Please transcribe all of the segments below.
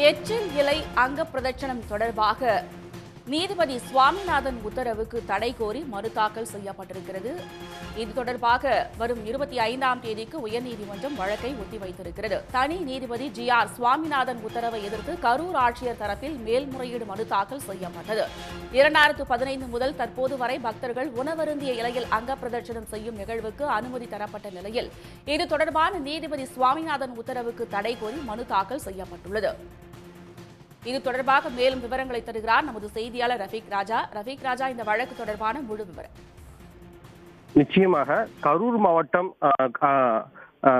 எச்சில் இலை அங்க பிரதட்சணம் தொடர்பாக நீதிபதி சுவாமிநாதன் உத்தரவுக்கு தடை கோரி மனு தாக்கல் செய்யப்பட்டிருக்கிறது. இது தொடர்பாக வரும் இருபத்தி ஐந்தாம் தேதிக்கு உயர்நீதிமன்றம் வழக்கை ஒத்திவைத்திருக்கிறது. தனி நீதிபதி ஜி ஆர் சுவாமிநாதன் உத்தரவை எதிர்த்து கரூர் ஆட்சியர் தரப்பில் மேல்முறையீடு மனு தாக்கல் செய்யப்பட்டது. இரண்டாயிரத்து பதினைந்து முதல் தற்போது வரை பக்தர்கள் உணவருந்திய இலையில் அங்க பிரதட்சணம் செய்யும் நிகழ்வுக்கு அனுமதி தரப்பட்ட நிலையில் இது தொடர்பான நீதிபதி சுவாமிநாதன் உத்தரவுக்கு தடை கோரி மனு தாக்கல் செய்யப்பட்டுள்ளது. இது தொடர்பாக மேலும் விவரங்களை தருகிறார் நமது செய்தியாளர் ரஃபீக் ராஜா. ரஃபீக் ராஜா இந்த வழக்கு தொடர்பான முழு விவரம். நிச்சயமாக கரூர் மாவட்டம்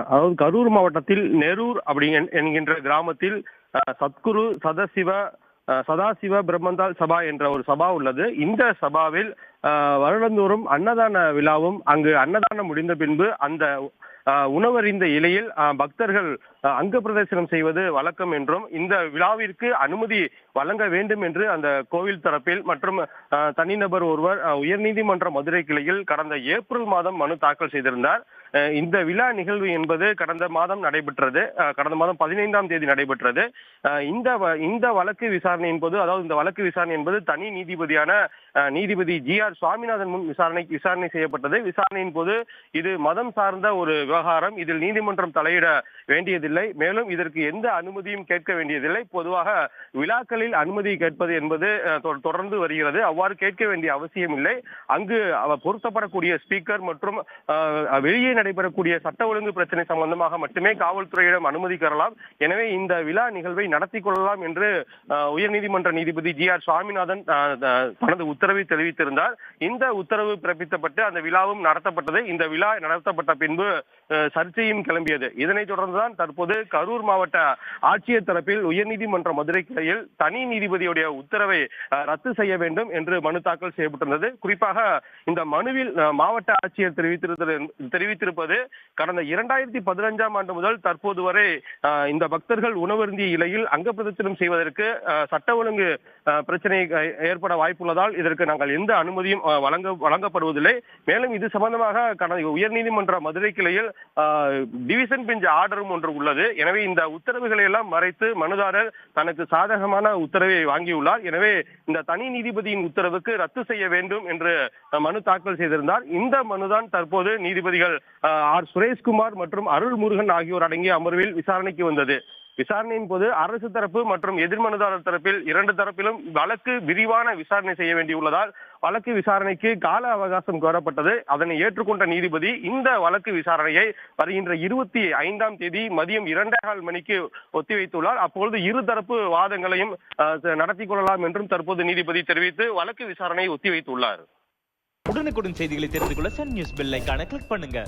அதாவது கரூர் மாவட்டத்தில் நெரூர் அப்படி என்கின்ற கிராமத்தில் அஹ், சத்குரு சதசிவ சதாசிவ பிரம்மந்தால் சபா என்ற ஒரு சபா உள்ளது. இந்த சபாவில் வருடந்தோறும் அன்னதான விழாவும் அங்கு அன்னதானம் முடிந்த பின்பு அந்த உணவறிந்த இலையில் அஹ், பக்தர்கள் அங்க பிரதர்சனம் செய்வது வழக்கம் என்றும் இந்த விழாவிற்கு அனுமதி வழங்க வேண்டும் என்று அந்த கோவில் தரப்பில் மற்றும் தனிநபர் ஒருவர் உயர்நீதிமன்ற மதுரை கிளையில் கடந்த ஏப்ரல் மாதம் மனு தாக்கல் செய்திருந்தார். இந்த விழா நிகழ்வு என்பது கடந்த மாதம் நடைபெற்றது கடந்த மாதம் பதினைந்தாம் தேதி நடைபெற்றது. இந்த வ- இந்த வழக்கு விசாரணையின் போது அதாவது இந்த வழக்கு விசாரணை என்பது தனி நீதிபதியான நீதிபதி ஜி ஆர் சுவாமிநாதன் முன் விசாரணை விசாரணை செய்யப்பட்டது. விசாரணையின் போது இது மதம் சார்ந்த ஒரு விவகாரம். இதில் நீதிமன்றம் தலையிட வேண்டியதில்லை. மேலும் இதற்கு எந்த அனுமதியும் கேட்க வேண்டியதில்லை. பொதுவாக விழாக்களில் அனுமதி கேட்பது என்பது தொடர்ந்து வருகிறது. அவ்வாறு கேட்க வேண்டிய அவசியம் இல்லை. அங்கு பொருத்தப்படக்கூடிய ஸ்பீக்கர் மற்றும் வெளியே நடைபெறக்கூடிய சட்ட ஒழுங்கு பிரச்சனை சம்பந்தமாக மட்டுமே காவல்துறையிடம் அனுமதி பெறலாம். எனவே இந்த விழா நிகழ்வை நடத்தி கொள்ளலாம் என்று உயர்நீதிமன்ற நீதிபதி ஜி ஆர் சுவாமிநாதன் தனது உத்தரவை தெரிவித்திருந்தார். இந்த உத்தரவு பிறப்பிக்கப்பட்டு அந்த விழாவும் நடத்தப்பட்டது. இந்த விழா நடத்தப்பட்ட பின்பு சர்ச்சையும் கிளம்பியது. இதனைத் தொடர்ந்துதான் தற்போது தற்போது கரூர் மாவட்ட ஆட்சியர் தரப்பில் உயர்நீதிமன்ற மதுரை கிளையில் தனி நீதிபதியுடைய உத்தரவை ரத்து செய்ய வேண்டும் என்று மனு தாக்கல் செய்யப்பட்டிருந்தது. குறிப்பாக இந்த மனுவில் மாவட்ட ஆட்சியர் தெரிவித்திருப்பது தெரிவித்திருப்பது கடந்த இரண்டாயிரத்தி பதினஞ்சாம் ஆண்டு முதல் தற்போது வரை இந்த பக்தர்கள் உணவருந்திய இலையில் அங்க பிரதட்சணம் செய்வதற்கு சட்ட ஒழுங்கு பிரச்சனை ஏற்பட வாய்ப்புள்ளதால் இதற்கு நாங்கள் எந்த அனுமதியும் வழங்க வழங்கப்படுவதில்லை. மேலும் இது சம்பந்தமாக கடந்த உயர்நீதிமன்ற மதுரை கிளையில் டிவிஷன் பெஞ்ச் ஆர்டரும் ஒன்று உள்ளது. உள்ளது. எனவே இந்த உத்தரவுகளை எல்லாம் மறைத்து மனுதாரர் தனக்கு சாதகமான உத்தரவை வாங்கியுள்ளார். எனவே இந்த தனி நீதிபதியின் உத்தரவுக்கு ரத்து செய்ய வேண்டும் என்று மனு தாக்கல் செய்திருந்தார். இந்த மனுதான் தற்போது நீதிபதிகள் ஆர். சுரேஷ்குமார் மற்றும் அருள் முருகன் ஆகியோர் அடங்கிய அமர்வில் விசாரணைக்கு வந்தது. விசாரணையின் போது அரசு தரப்பு மற்றும் எதிர்மனுதாரர் தரப்பில் இரண்டு தரப்பிலும் வழக்கு விரிவான விசாரணை செய்ய வேண்டியுள்ளதால் வழக்கு விசாரணைக்கு கால அவகாசம் கோரப்பட்டது. அதனை ஏற்றுக்கொண்ட நீதிபதி இந்த வழக்கு விசாரணையை வருகின்ற இருபத்தி ஐந்தாம் தேதி மதியம் இரண்டே கால் மணிக்கு ஒத்திவைத்துள்ளார். அப்பொழுது இருதரப்பு வாதங்களையும் நடத்தி கொள்ளலாம் என்றும் தற்போது நீதிபதி தெரிவித்து வழக்கு விசாரணையை ஒத்திவைத்துள்ளார். உடனுக்குடன் செய்திகளை தெரிந்து கொள்ள சன் நியூஸ் பெல் கிளிக் பண்ணுங்க.